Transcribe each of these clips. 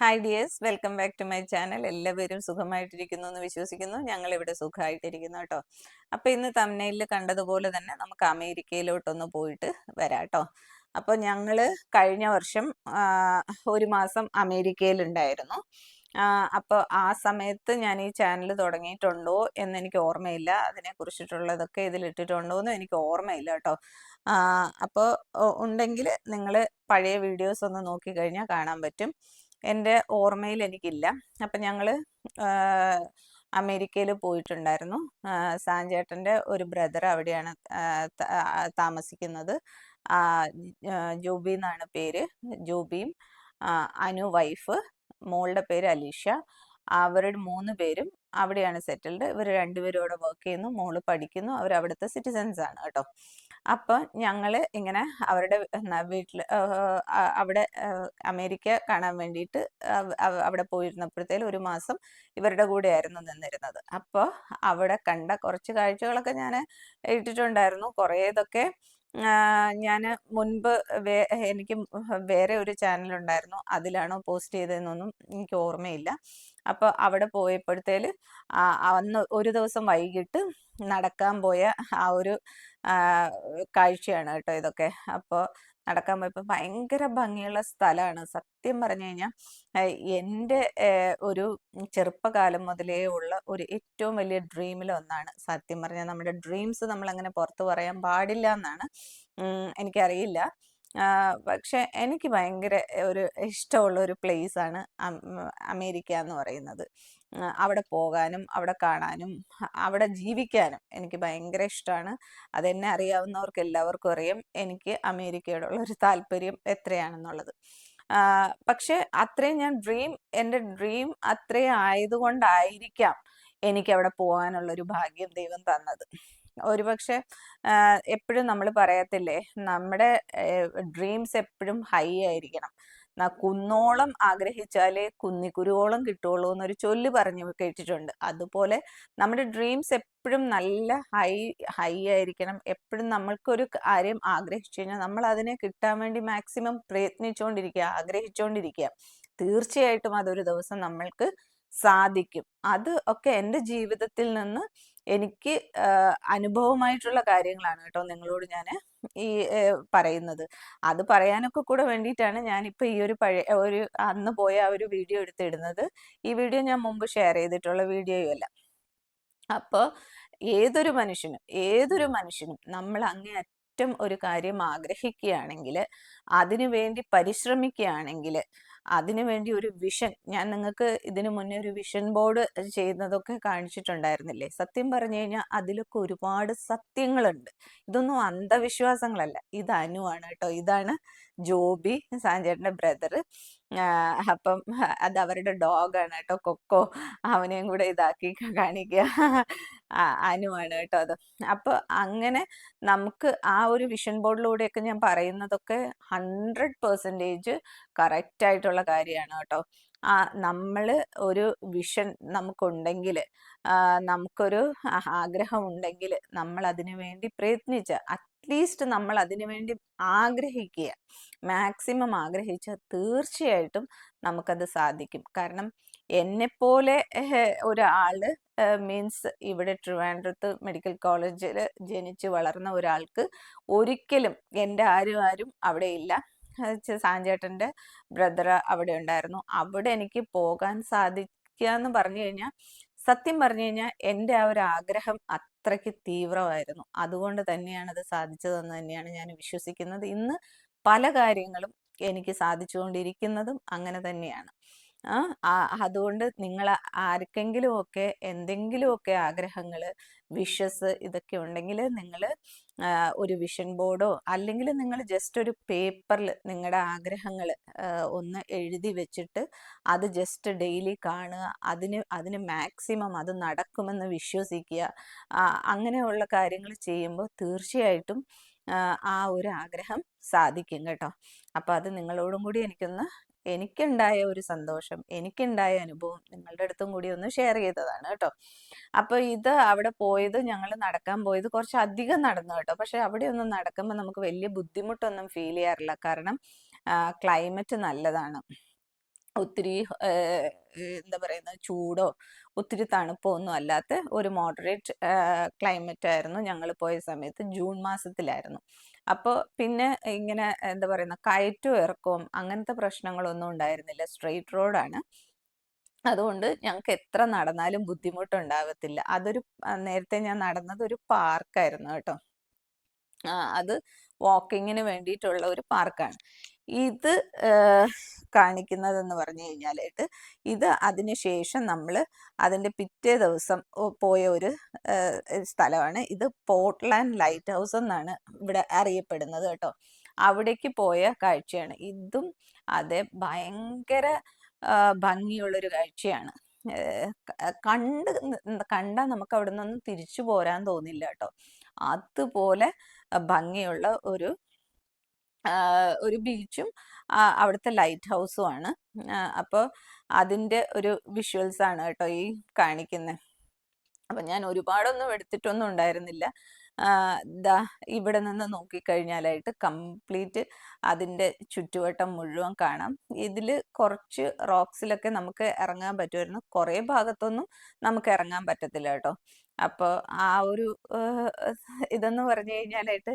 Hi dears welcome back to my channel എല്ലാവരും സുഖമായിട്ടിരിക്കുന്നു എന്ന് വിശ്വസിക്കുന്നു. ഞങ്ങൾ ഇവിടെ സുഖമായിട്ടിരിക്കുന്നു കേട്ടോ. അപ്പോൾ ഇന്ന് തമ്മനയിൽ കണ്ടതുപോലെ തന്നെ നമുക്ക് അമേരിക്കയിലോട്ടൊന്ന് പോയിട്ട് വരാം കേട്ടോ. അപ്പോൾ ഞങ്ങൾ കഴിഞ്ഞ വർഷം ഒരു മാസം അമേരിക്കയിലുണ്ടായിരുന്നു. അപ്പോൾ ആ സമയത്ത് ഞാൻ ഈ ചാനൽ തുടങ്ങിയിട്ടുണ്ടോ എന്ന് എനിക്ക് ഓർമ്മയില്ല. അതിനെ കുറിച്ചിട്ടുള്ളതൊക്കെ ഇതിൽ ഇട്ടിട്ടുണ്ടോ എന്ന് എനിക്ക് ഓർമ്മയില്ല കേട്ടോ. അപ്പോൾ ഉണ്ടെങ്കിൽ നിങ്ങൾ പഴയ വീഡിയോസ് ഒന്ന് നോക്കിക്കഴിഞ്ഞാൽ കാണാൻ പറ്റും. എന്റെ ഓർമ്മയിൽ എനിക്കില്ല. അപ്പം ഞങ്ങൾ അമേരിക്കയിൽ പോയിട്ടുണ്ടായിരുന്നു. സാഞ്ചേട്ടന്റെ ഒരു ബ്രദർ അവിടെയാണ് താമസിക്കുന്നത്. ആ, എന്നാണ് പേര്. ജൂബിയും അനു വൈഫ്. മോളുടെ പേര് അലീഷ. അവരുടെ മൂന്ന് പേരും അവിടെയാണ് സെറ്റിൽഡ്. ഇവർ രണ്ടുപേരും അവിടെ വർക്ക് ചെയ്യുന്നു മോൾ പഠിക്കുന്നു അവർ അവിടുത്തെ സിറ്റിസൻസ് ആണ് കേട്ടോ. അപ്പോൾ ഞങ്ങൾ ഇങ്ങനെ അവരുടെ വീട്ടിൽ അവിടെ അമേരിക്ക കാണാൻ വേണ്ടിയിട്ട് അവ- അവ- അവിടെ പോയിരുന്നപ്പോഴത്തേലും ഒരു മാസം ഇവരുടെ കൂടെ ആയിരുന്നു നിന്നിരുന്നത്. അപ്പോൾ അവിടെ കണ്ട കുറച്ച് കാഴ്ചകളൊക്കെ ഞാൻ ഇട്ടിട്ടുണ്ടായിരുന്നു കുറേ ഇതൊക്കെ ഞാൻ മുൻപ് വേ എനിക്ക് വേറെ ഒരു ചാനൽ ഉണ്ടായിരുന്നു അതിലാണോ പോസ്റ്റ് ചെയ്തതെന്നൊന്നും എനിക്ക് ഓർമ്മയില്ല. അപ്പോൾ അവിടെ പോയപ്പോഴത്തേൽ ആ, അന്ന് ഒരു ദിവസം വൈകിട്ട് നടക്കാൻ പോയ ആ ഒരു കാഴ്ചയാണ് കേട്ടോ ഇതൊക്കെ. അപ്പോൾ നടക്കാൻ പോയപ്പോൾ ഭയങ്കര ഭംഗിയുള്ള സ്ഥലമാണ് സത്യം പറഞ്ഞു കഴിഞ്ഞാൽ എന്റെ ഒരു ചെറുപ്പകാലം മുതലേ ഉള്ള ഒരു ഏറ്റവും വലിയ ഡ്രീമിൽ ഒന്നാണ്. സത്യം പറഞ്ഞാൽ നമ്മുടെ ഡ്രീംസ് നമ്മൾ അങ്ങനെ പുറത്തു പറയാൻ പാടില്ല എന്നാണ് എനിക്കറിയില്ല. പക്ഷെ എനിക്ക് ഭയങ്കര ഒരു ഇഷ്ടമുള്ള ഒരു പ്ലേസ് ആണ് അമേരിക്ക എന്ന് പറയുന്നത്. അവിടെ പോകാനും അവിടെ കാണാനും അവിടെ ജീവിക്കാനും എനിക്ക് ഭയങ്കര ഇഷ്ടമാണ് അതെന്നെ അറിയാവുന്നവർക്ക് എല്ലാവർക്കും അറിയാം എനിക്ക് അമേരിക്കയോടുള്ള ഒരു താല്പര്യം എത്രയാണെന്നുള്ളത്. പക്ഷെ അത്രയും ഞാൻ ഡ്രീം എന്റെ ഡ്രീം അത്രയും ആയതുകൊണ്ടായിരിക്കാം എനിക്ക് അവിടെ പോകാനുള്ള ഒരു ഭാഗ്യം ദൈവം തന്നത്. ഒരുപക്ഷെ എപ്പോഴും നമ്മൾ പറയത്തില്ലേ നമ്മുടെ ഡ്രീംസ് എപ്പോഴും ഹൈ ആയിരിക്കണം. കുന്നോളം ആഗ്രഹിച്ചാലേ കുന്നിക്കുരുവോളം കിട്ടുള്ളൂ എന്നൊരു ചൊല്ല് പറഞ്ഞു കേട്ടിട്ടുണ്ട്. അതുപോലെ നമ്മുടെ ഡ്രീംസ് എപ്പോഴും നല്ല ഹൈ ഹൈ ആയിരിക്കണം. എപ്പോഴും നമ്മൾക്കൊരു കാര്യം ആഗ്രഹിച്ചു കഴിഞ്ഞാൽ നമ്മൾ അതിനെ കിട്ടാൻ വേണ്ടി മാക്സിമം പ്രയത്നിച്ചുകൊണ്ടിരിക്കുക ആഗ്രഹിച്ചുകൊണ്ടിരിക്കുക തീർച്ചയായിട്ടും അതൊരു ദിവസം നമ്മൾക്ക് സാധിക്കും. അത് ഒക്കെ എന്റെ ജീവിതത്തിൽ നിന്ന് എനിക്ക് അനുഭവമായിട്ടുള്ള കാര്യങ്ങളാണ് കേട്ടോ നിങ്ങളോട് ഞാൻ ഈ പറയുന്നത്. അത് പറയാനൊക്കെ കൂടെ വേണ്ടിയിട്ടാണ് ഞാനിപ്പോൾ ഈ ഒരു പഴയ ഒരു അന്ന് പോയ ആ ഒരു വീഡിയോ എടുത്തിടുന്നത്. ഈ വീഡിയോ ഞാൻ മുമ്പ് ഷെയർ ചെയ്തിട്ടുള്ള വീഡിയോയും അല്ല. അപ്പോൾ ഏതൊരു മനുഷ്യനും ഏതൊരു മനുഷ്യനും നമ്മൾ അങ്ങേയറ്റം ഒരു കാര്യം ആഗ്രഹിക്കുകയാണെങ്കിൽ അതിനു വേണ്ടി പരിശ്രമിക്കുകയാണെങ്കിൽ അതിനു വേണ്ടി ഒരു വിഷൻ ഞാൻ നിങ്ങൾക്ക് ഇതിനു മുന്നേ ഒരു വിഷൻ ബോർഡ് ചെയ്യുന്നതൊക്കെ കാണിച്ചിട്ടുണ്ടായിരുന്നില്ലേ? സത്യം പറഞ്ഞു കഴിഞ്ഞാൽ അതിലൊക്കെ ഒരുപാട് സത്യങ്ങളുണ്ട്. ഇതൊന്നും അന്ധവിശ്വാസങ്ങളല്ല. ഇത് അനുവാണ് കേട്ടോ. ഇതാണ് ജോബി സാഞ്ചേട്ടന്റെ ബ്രദർ. അപ്പം അത് അവരുടെ ഡോഗാണ് കേട്ടോ. കൊക്കോ. അവനെയും കൂടെ ഇതാക്കി കാണിക്കുക. അനുവാണ് കേട്ടോ അത്. അപ്പോൾ അങ്ങനെ നമുക്ക് ആ ഒരു വിഷൻ ബോർഡിലൂടെയൊക്കെ ഞാൻ പറയുന്നതൊക്കെ ഹൺഡ്രഡ് പെർസെന്റേജ് കറക്റ്റ് ആയിട്ടുള്ള കാര്യമാണ് കേട്ടോ. ആ നമ്മൾ ഒരു വിഷൻ നമുക്കുണ്ടെങ്കിൽ നമുക്കൊരു ആഗ്രഹം ഉണ്ടെങ്കിൽ നമ്മൾ അതിനു വേണ്ടി പ്രയത്നിച്ച അറ്റ്ലീസ്റ്റ് നമ്മൾ അതിനു വേണ്ടി ആഗ്രഹിക്കുക മാക്സിമം ആഗ്രഹിച്ച തീർച്ചയായിട്ടും നമുക്കത് സാധിക്കും. കാരണം എന്നെപ്പോലെ ഒരാൾ മീൻസ് ഇവിടെ ട്രിവാൻഡ്രത്ത് മെഡിക്കൽ കോളേജിൽ ജനിച്ച് വളർന്ന ഒരാൾക്ക് ഒരിക്കലും എന്റെ ആരും ആരും അവിടെ ഇല്ല സാഞ്ചേട്ടന്റെ ബ്രദർ അവിടെ ഉണ്ടായിരുന്നു. അവിടെ എനിക്ക് പോകാൻ സാധിക്കുക എന്ന് പറഞ്ഞു കഴിഞ്ഞാൽ സത്യം പറഞ്ഞു കഴിഞ്ഞാൽ എന്റെ ആ ഒരു ആഗ്രഹം അത്രയ്ക്ക് തീവ്രമായിരുന്നു. അതുകൊണ്ട് തന്നെയാണ് അത് സാധിച്ചതെന്ന് തന്നെയാണ് ഞാൻ വിശ്വസിക്കുന്നത്. ഇന്ന് പല കാര്യങ്ങളും എനിക്ക് സാധിച്ചുകൊണ്ടിരിക്കുന്നതും അങ്ങനെ തന്നെയാണ്. അതുകൊണ്ട് നിങ്ങൾ ആർക്കെങ്കിലും ഒക്കെ എന്തെങ്കിലുമൊക്കെ ആഗ്രഹങ്ങൾ വിഷസ് ഇതൊക്കെ ഉണ്ടെങ്കിൽ നിങ്ങൾ ഒരു വിഷൻ ബോർഡോ അല്ലെങ്കിൽ നിങ്ങൾ ജസ്റ്റ് ഒരു പേപ്പറിൽ നിങ്ങളുടെ ആഗ്രഹങ്ങൾ ഒന്ന് എഴുതി വെച്ചിട്ട് അത് ജസ്റ്റ് ഡെയിലി കാണുക അതിന് അതിന് മാക്സിമം അത് നടക്കുമെന്ന് വിശ്വസിക്കുക അങ്ങനെയുള്ള കാര്യങ്ങൾ ചെയ്യുമ്പോൾ തീർച്ചയായിട്ടും ആ, ആ ഒരു ആഗ്രഹം സാധിക്കും കേട്ടോ. അപ്പോൾ അത് നിങ്ങളോടും കൂടി എനിക്കൊന്ന് എനിക്കുണ്ടായ ഒരു സന്തോഷം എനിക്കുണ്ടായ അനുഭവം നിങ്ങളുടെ അടുത്തും കൂടി ഒന്ന് ഷെയർ ചെയ്തതാണ് കേട്ടോ. അപ്പൊ ഇത് അവിടെ പോയത് ഞങ്ങൾ നടക്കാൻ പോയത് കുറച്ച് അധികം നടന്നു കേട്ടോ. പക്ഷെ അവിടെ ഒന്നും നടക്കുമ്പോൾ നമുക്ക് വലിയ ബുദ്ധിമുട്ടൊന്നും ഫീൽ ചെയ്യാറില്ല. കാരണം ക്ലൈമറ്റ് നല്ലതാണ്. ഒത്തിരി എന്താ പറയുന്നത് ചൂടോ ഒത്തിരി തണുപ്പോ ഒന്നും അല്ലാത്ത ഒരു മോഡറേറ്റ് ക്ലൈമറ്റ് ആയിരുന്നു ഞങ്ങൾ പോയ സമയത്ത്. ജൂൺ മാസത്തിലായിരുന്നു. അപ്പോൾ പിന്നെ ഇങ്ങനെ എന്താ പറയുന്ന കയറ്റും ഇറക്കവും അങ്ങനത്തെ പ്രശ്നങ്ങളൊന്നും ഉണ്ടായിരുന്നില്ല. സ്ട്രെയിറ്റ് റോഡാണ് അതുകൊണ്ട് ഞങ്ങൾക്ക് എത്ര നടന്നാലും ബുദ്ധിമുട്ടുണ്ടാകത്തില്ല അതൊരു നേരത്തെ ഞാൻ നടന്നത് ഒരു പാർക്കായിരുന്നു കേട്ടോ. അത് വാക്കിങ്ങിന് വേണ്ടിയിട്ടുള്ള ഒരു പാർക്കാണ്. ഇത് കാണിക്കുന്നത് കാണിക്കുന്നതെന്ന് പറഞ്ഞു കഴിഞ്ഞാലായിട്ട് ഇത് അതിന് ശേഷം നമ്മൾ അതിന്റെ പിറ്റേ ദിവസം പോയ ഒരു സ്ഥലമാണ്. ഇത് പോർട്ട്ലാൻഡ് ലൈറ്റ് ഹൗസ് എന്നാണ് ഇവിടെ അറിയപ്പെടുന്നത് കേട്ടോ. അവിടേക്ക് പോയ കാഴ്ചയാണ്. ഇതും അതെ ഭയങ്കര ഭംഗിയുള്ളൊരു കാഴ്ചയാണ്. കണ്ട് കണ്ടാൽ നമുക്ക് അവിടെ നിന്നൊന്നും തിരിച്ചു പോരാൻ തോന്നില്ല കേട്ടോ. അതുപോലെ ഭംഗിയുള്ള ഒരു ഒരു ബീച്ചും അവിടുത്തെ ലൈറ്റ് ഹൗസും ആണ്. അപ്പോൾ അതിന്റെ ഒരു വിഷ്വൽസ് ആണ് കേട്ടോ ഈ കാണിക്കുന്നത് അപ്പം ഞാൻ ഒരുപാടൊന്നും എടുത്തിട്ടൊന്നും ഉണ്ടായിരുന്നില്ല. ദാ ഇവിടെ നിന്ന് നോക്കിക്കഴിഞ്ഞാലായിട്ട് കംപ്ലീറ്റ് അതിന്റെ ചുറ്റുവട്ടം മുഴുവൻ കാണാം. ഇതിൽ കുറച്ച് റോക്സിലൊക്കെ നമുക്ക് ഇറങ്ങാൻ പറ്റുമായിരുന്നു. കുറേ ഭാഗത്തൊന്നും നമുക്ക് ഇറങ്ങാൻ പറ്റത്തില്ല കേട്ടോ. അപ്പോൾ ആ ഒരു ഇതെന്ന് പറഞ്ഞു കഴിഞ്ഞാലായിട്ട്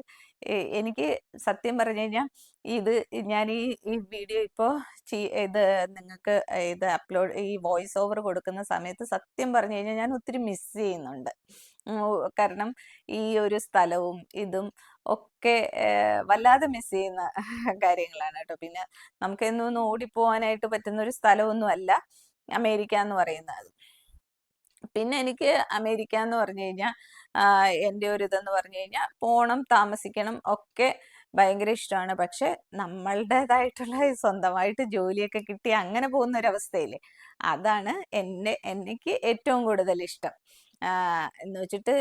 എനിക്ക് സത്യം പറഞ്ഞു കഴിഞ്ഞാൽ ഇത് ഞാൻ ഈ ഈ വീഡിയോ ഇപ്പോൾ ഇത് നിങ്ങൾക്ക് ഇത് അപ്ലോഡ് ഈ വോയിസ് ഓവർ കൊടുക്കുന്ന സമയത്ത് സത്യം പറഞ്ഞു കഴിഞ്ഞാൽ ഞാൻ ഒത്തിരി മിസ് ചെയ്യുന്നുണ്ട്. കാരണം ഈ ഒരു സ്ഥലവും ഇതും ഒക്കെ വല്ലാതെ മിസ് ചെയ്യുന്ന കാര്യങ്ങളാണ് കേട്ടോ. പിന്നെ നമുക്ക് എന്നൊന്നും ഓടിപ്പോവാനായിട്ട് പറ്റുന്ന ഒരു സ്ഥലമൊന്നും അല്ല അമേരിക്ക എന്ന് പറയുന്നത്. പിന്നെ എനിക്ക് അമേരിക്ക എന്ന് പറഞ്ഞു കഴിഞ്ഞാൽ എന്റെ ഒരു ഇതെന്ന് പറഞ്ഞു കഴിഞ്ഞാൽ പോണം താമസിക്കണം ഒക്കെ ഭയങ്കര ഇഷ്ടമാണ് പക്ഷെ നമ്മളുടേതായിട്ടുള്ള സ്വന്തമായിട്ട് ജോലിയൊക്കെ കിട്ടി അങ്ങനെ പോകുന്ന ഒരു അവസ്ഥയില്ലേ? അതാണ് എന്റെ എനിക്ക് ഏറ്റവും കൂടുതൽ ഇഷ്ടം. എന്ന് വെച്ചിട്ട്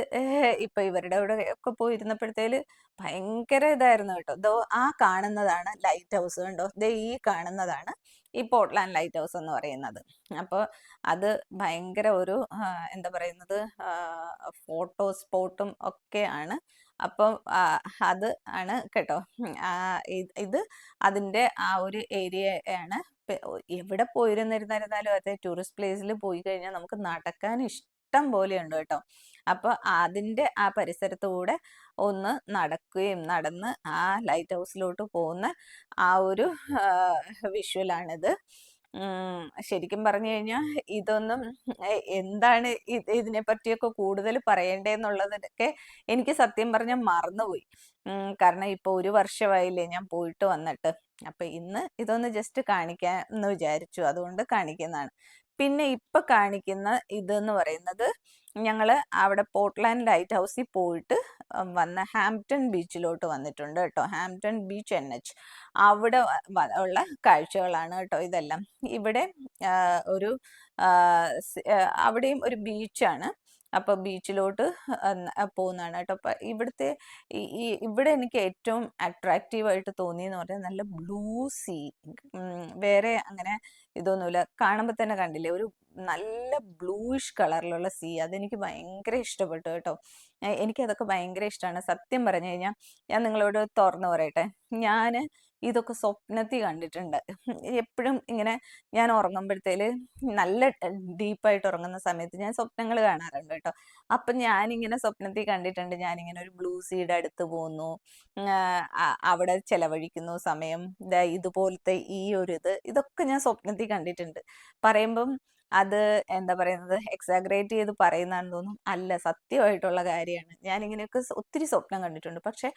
ഇപ്പൊ ഇവരുടെ കൂടെ ഒക്കെ പോയിരുന്നപ്പോഴത്തേൽ ഭയങ്കര ഇതായിരുന്നു കേട്ടോ. ദോ ആ കാണുന്നതാണ് ലൈറ്റ് ഹൗസ് കണ്ടോ? ദേ ഈ കാണുന്നതാണ് ഈ പോർട്ട്ലാൻഡ് ലൈറ്റ് ഹൗസ് എന്ന് പറയുന്നത്. അപ്പോൾ അത് ഭയങ്കര ഒരു എന്താ പറയുന്നത് ഫോട്ടോ സ്പോട്ടും ഒക്കെയാണ് അപ്പം അത് ആണ് കേട്ടോ. ഇത് അതിന്റെ ആ ഒരു ഏരിയ ആണ്. എവിടെ പോയിരുന്നിരുന്നിരുന്നാലും അതെ ടൂറിസ്റ്റ് പ്ലേസിൽ പോയി കഴിഞ്ഞാൽ നമുക്ക് നടക്കാൻ ഇഷ്ടം പോലെ ഉണ്ട് കേട്ടോ. അപ്പോൾ അതിന്റെ ആ പരിസരത്തൂടെ ഒന്ന് നടക്കുകയും നടന്ന് ആ ലൈറ്റ് ഹൗസിലോട്ട് പോകുന്ന ആ ഒരു വിഷ്വലാണിത്. ശരിക്കും പറഞ്ഞു കഴിഞ്ഞാൽ ഇതൊന്നും എന്താണ് ഇത് ഇതിനെ പറ്റിയൊക്കെ കൂടുതൽ പറയേണ്ടതെന്നുള്ളതൊക്കെ എനിക്ക് സത്യം പറഞ്ഞാൽ മറന്നുപോയി. കാരണം ഇപ്പൊ ഒരു വർഷമായില്ലേ ഞാൻ പോയിട്ട് വന്നിട്ട്. അപ്പൊ ഇന്ന് ഇതൊന്ന് ജസ്റ്റ് കാണിക്കാൻ എന്ന് വിചാരിച്ചു. അതുകൊണ്ട് കാണിക്കുന്നതാണ്. പിന്നെ ഇപ്പൊ കാണിക്കുന്ന ഇതെന്ന് പറയുന്നത് ഞങ്ങൾ അവിടെ പോർട്ട്ലാൻഡ് ലൈറ്റ് ഹൗസിൽ പോയിട്ട് വന്ന ഹാംപ്റ്റൺ ബീച്ചിലോട്ട് വന്നിട്ടുണ്ട് കേട്ടോ. Hampton Beach N H. അവിടെ ഉള്ള കാഴ്ചകളാണ് കേട്ടോ ഇതെല്ലാം. ഇവിടെ ഒരു അവിടെയും ഒരു ബീച്ചാണ്. അപ്പോൾ ബീച്ചിലോട്ട് പോകുന്നതാണ് കേട്ടോ. അപ്പൊ ഇവിടുത്തെ ഈ ഇവിടെ എനിക്ക് ഏറ്റവും അട്രാക്റ്റീവ് ആയിട്ട് തോന്നിയെന്ന് പറഞ്ഞാൽ നല്ല ബ്ലൂ സീ വേറെ അങ്ങനെ ഇതൊന്നുമില്ല. കാണുമ്പോൾ തന്നെ കണ്ടില്ലേ ഒരു നല്ല ബ്ലൂയിഷ് കളറിലുള്ള സീ അതെനിക്ക് ഭയങ്കര ഇഷ്ടപ്പെട്ടു കേട്ടോ. എനിക്കതൊക്കെ ഭയങ്കര ഇഷ്ടമാണ് സത്യം പറഞ്ഞു കഴിഞ്ഞാൽ ഞാൻ നിങ്ങളോട് തുറന്നു പറയട്ടെ. ഞാൻ ഇതൊക്കെ സ്വപ്നത്തിൽ കണ്ടിട്ടുണ്ട്. എപ്പോഴും ഇങ്ങനെ ഞാൻ ഉറങ്ങുമ്പോഴത്തേൽ നല്ല ഡീപ്പായിട്ട് ഉറങ്ങുന്ന സമയത്ത് ഞാൻ സ്വപ്നങ്ങൾ കാണാറുണ്ട് കേട്ടോ. അപ്പം ഞാനിങ്ങനെ സ്വപ്നത്തിൽ കണ്ടിട്ടുണ്ട്. ഞാനിങ്ങനെ ഒരു ബ്ലൂ സീഡ് അടുത്ത് പോകുന്നു അവിടെ ചെലവഴിക്കുന്നു സമയം. ഇതുപോലത്തെ ഈ ഒരു ഇത് ഇതൊക്കെ ഞാൻ സ്വപ്നത്തിൽ കണ്ടിട്ടുണ്ട്. പറയുമ്പം അത് എന്താ പറയുന്നത് എക്സാഗ്രേറ്റ് ചെയ്ത് പറയുന്നതാണെന്ന് തോന്നും. അല്ല സത്യമായിട്ടുള്ള കാര്യമാണ്. ഞാൻ ഇങ്ങനെയൊക്കെ ഒത്തിരി സ്വപ്നം കണ്ടിട്ടുണ്ട്. പക്ഷെ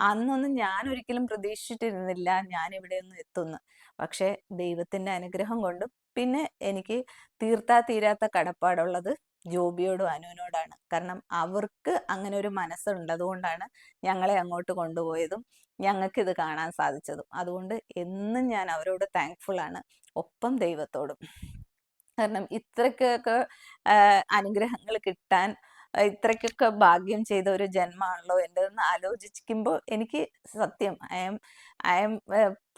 അന്നൊന്നും ഞാൻ ഒരിക്കലും പ്രതീക്ഷിച്ചിട്ടിരുന്നില്ല ഞാൻ ഇവിടെ ഒന്ന് എത്തുന്നു പക്ഷെ ദൈവത്തിന്റെ അനുഗ്രഹം കൊണ്ട് പിന്നെ എനിക്ക് തീർത്താ തീരാത്ത കടപ്പാടുള്ളത് ജോബിയോടും അനുവിനോടാണ്. കാരണം അവർക്ക് അങ്ങനെ ഒരു മനസ്സുണ്ടത് കൊണ്ടാണ് ഞങ്ങളെ അങ്ങോട്ട് കൊണ്ടുപോയതും ഞങ്ങൾക്ക് ഇത് കാണാൻ സാധിച്ചതും. അതുകൊണ്ട് എന്നും ഞാൻ അവരോട് താങ്ക്ഫുൾ ആണ്. ഒപ്പം ദൈവത്തോടും. കാരണം ഇത്രയ്ക്കൊക്കെ അനുഗ്രഹങ്ങൾ കിട്ടാൻ ഇത്രക്കൊക്കെ ഭാഗ്യം ചെയ്ത ഒരു ജന്മമാണല്ലോ എന്റെതെന്ന് ആലോചിക്കുമ്പോൾ എനിക്ക് സത്യം I'm I'm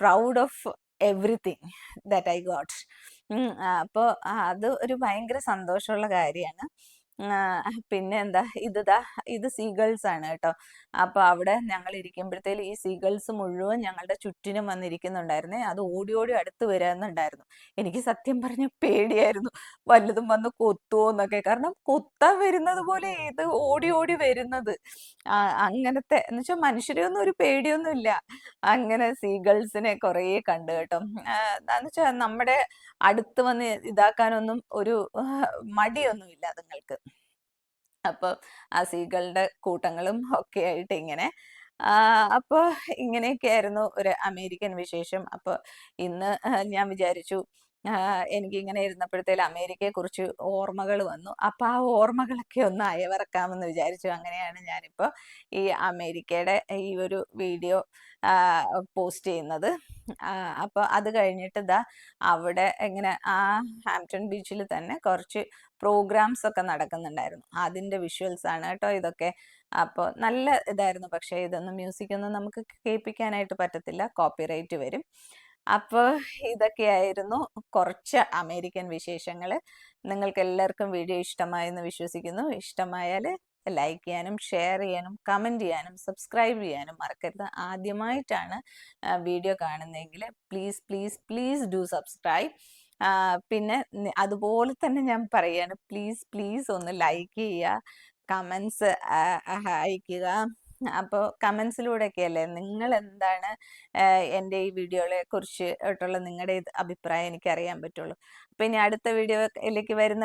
proud of everything that I got. അപ്പോൾ അത് ഒരു ഭയങ്കര സന്തോഷമുള്ള കാര്യമാണ്. ആ, പിന്നെ എന്താ ഇത് ഇത് സീഗൾസ് ആണ് കേട്ടോ. അപ്പൊ അവിടെ ഞങ്ങൾ ഇരിക്കുമ്പോഴത്തേലും ഈ സീഗൾസ് മുഴുവൻ ഞങ്ങളുടെ ചുറ്റിനും വന്നിരിക്കുന്നുണ്ടായിരുന്നേ. അത് ഓടി ഓടി അടുത്ത് വരാന്നുണ്ടായിരുന്നു. എനിക്ക് സത്യം പറഞ്ഞ പേടിയായിരുന്നു. വല്ലതും വന്ന് കൊത്തുവോ എന്നൊക്കെ. കാരണം കൊത്താൻ വരുന്നത് പോലെ ഇത് ഓടി ഓടി വരുന്നത്. അങ്ങനത്തെ എന്ന് വെച്ചാൽ മനുഷ്യരെയൊന്നും ഒരു പേടിയൊന്നും ഇല്ല അങ്ങനെ സീഗൾസിനെ കുറേ കണ്ടു കേട്ടോ. എന്ന് വെച്ചാൽ നമ്മുടെ അടുത്ത് വന്ന് ഇതാക്കാനൊന്നും ഒരു മടിയൊന്നും മടിയൊന്നുമില്ല അതുങ്ങൾക്ക്. അപ്പോൾ സീകളുടെ കൂട്ടങ്ങളും ഒക്കെ ആയിട്ട് ഇങ്ങനെ. അപ്പോൾ ഇങ്ങനെയൊക്കെയായിരുന്നു ഒരു അമേരിക്കൻ വിശേഷം. അപ്പോൾ ഇന്ന് ഞാൻ വിചാരിച്ചു ആ, എനിക്കിങ്ങനെ ഇരുന്നപ്പോഴത്തേലും അമേരിക്കയെക്കുറിച്ച് ഓർമ്മകൾ വന്നു. അപ്പൊ ആ ഓർമ്മകളൊക്കെ ഒന്ന് അയവിറക്കാമെന്ന് വിചാരിച്ചു. അങ്ങനെയാണ് ഞാനിപ്പോൾ ഈ അമേരിക്കയുടെ ഈ ഒരു വീഡിയോ പോസ്റ്റ് ചെയ്യുന്നത്. അപ്പോൾ അത് കഴിഞ്ഞിട്ട് ഇതാ അവിടെ ഇങ്ങനെ ആ ഹാംപ്റ്റൺ ബീച്ചിൽ തന്നെ കുറച്ച് പ്രോഗ്രാംസ് ഒക്കെ നടക്കുന്നുണ്ടായിരുന്നു. അതിന്റെ വിഷ്വൽസ് ആണ് കേട്ടോ ഇതൊക്കെ. അപ്പോൾ നല്ല ഇതായിരുന്നു. പക്ഷേ ഇതൊന്നും മ്യൂസിക് ഒന്നും നമുക്ക് കേൾപ്പിക്കാനായിട്ട് പറ്റത്തില്ല. കോപ്പിറൈറ്റ് വരും. അപ്പോൾ ഇതൊക്കെയായിരുന്നു കുറച്ച് അമേരിക്കൻ വിശേഷങ്ങൾ നിങ്ങൾക്ക് എല്ലാവർക്കും വീഡിയോ ഇഷ്ടമായെന്ന് വിശ്വസിക്കുന്നു. ഇഷ്ടമായാൽ ലൈക്ക് ചെയ്യാനും ഷെയർ ചെയ്യാനും കമന്റ് ചെയ്യാനും സബ്സ്ക്രൈബ് ചെയ്യാനും മറക്കരുത്. ആദ്യമായിട്ടാണ് വീഡിയോ കാണുന്നതെങ്കിൽ please please please do subscribe. പിന്നെ അതുപോലെ തന്നെ ഞാൻ പറയാണ് പ്ലീസ് പ്ലീസ് ഒന്ന് ലൈക്ക് ചെയ്യുക കമൻസ് അയക്കുക അപ്പോൾ ഒക്കെ അല്ലേ നിങ്ങൾ എന്താണ് എന്റെ ഈ വീഡിയോയെ കുറിച്ച് ആയിട്ടുള്ള നിങ്ങളുടെ അഭിപ്രായം എനിക്ക് അറിയാൻ പറ്റുള്ളൂ. അപ്പോൾ ഇനി അടുത്ത വീഡിയോയിലേക്ക് വരുന്ന